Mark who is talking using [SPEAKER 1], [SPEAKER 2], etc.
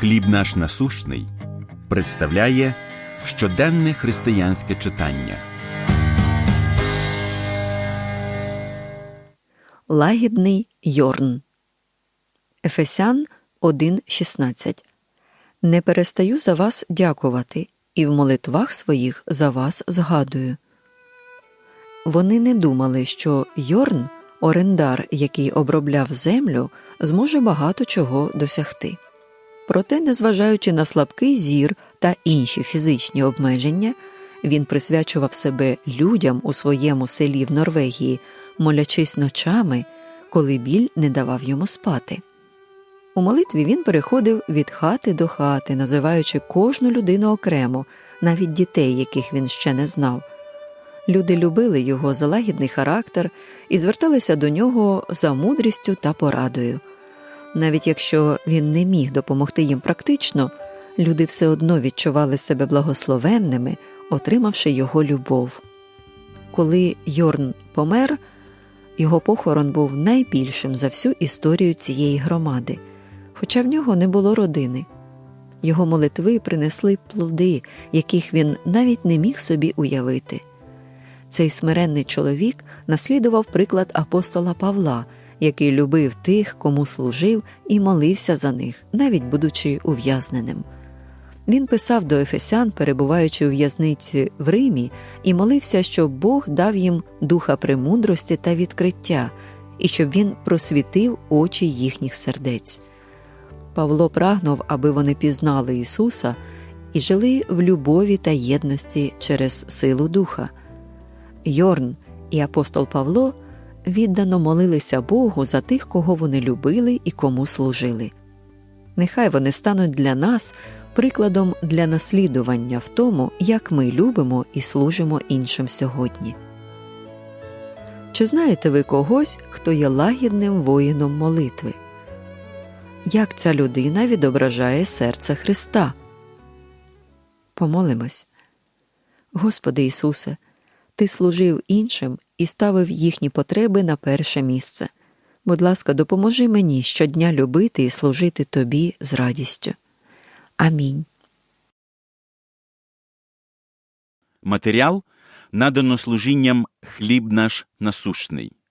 [SPEAKER 1] Хліб наш насущний представляє щоденне християнське читання.
[SPEAKER 2] Лагідний Йорн. Ефесян 1.16 Не перестаю за вас дякувати, і в молитвах своїх за вас згадую. Вони не думали, що Йорн, орендар, який обробляв землю, зможе багато чого досягти. Проте, незважаючи на слабкий зір та інші фізичні обмеження, він присвячував себе людям у своєму селі в Норвегії, молячись ночами, коли біль не давав йому спати. У молитві він переходив від хати до хати, називаючи кожну людину окремо, навіть дітей, яких він ще не знав. Люди любили його за лагідний характер і зверталися до нього за мудрістю та порадою. Навіть якщо він не міг допомогти їм практично, люди все одно відчували себе благословенними, отримавши його любов. Коли Йорн помер, його похорон був найбільшим за всю історію цієї громади, хоча в нього не було родини. Його молитви принесли плоди, яких він навіть не міг собі уявити. Цей смиренний чоловік наслідував приклад апостола Павла, який любив тих, кому служив, і молився за них, навіть будучи ув'язненим. Він писав до Ефесян, перебуваючи у в'язниці в Римі, і молився, щоб Бог дав їм духа премудрості та відкриття, і щоб він просвітив очі їхніх сердець. Павло прагнув, аби вони пізнали Ісуса і жили в любові та єдності через силу Духа. Йорн і апостол Павло віддано молилися Богу за тих, кого вони любили і кому служили. Нехай вони стануть для нас прикладом для наслідування в тому, як ми любимо і служимо іншим сьогодні. Чи знаєте ви когось, хто є лагідним воїном молитви? Як ця людина відображає серце Христа? Помолимось. Господи Ісусе, Ти служив іншим і ставив їхні потреби на перше місце. Будь ласка, допоможи мені щодня любити і служити Тобі з радістю. Амінь.
[SPEAKER 1] Матеріал надано служінням хліб наш насущний.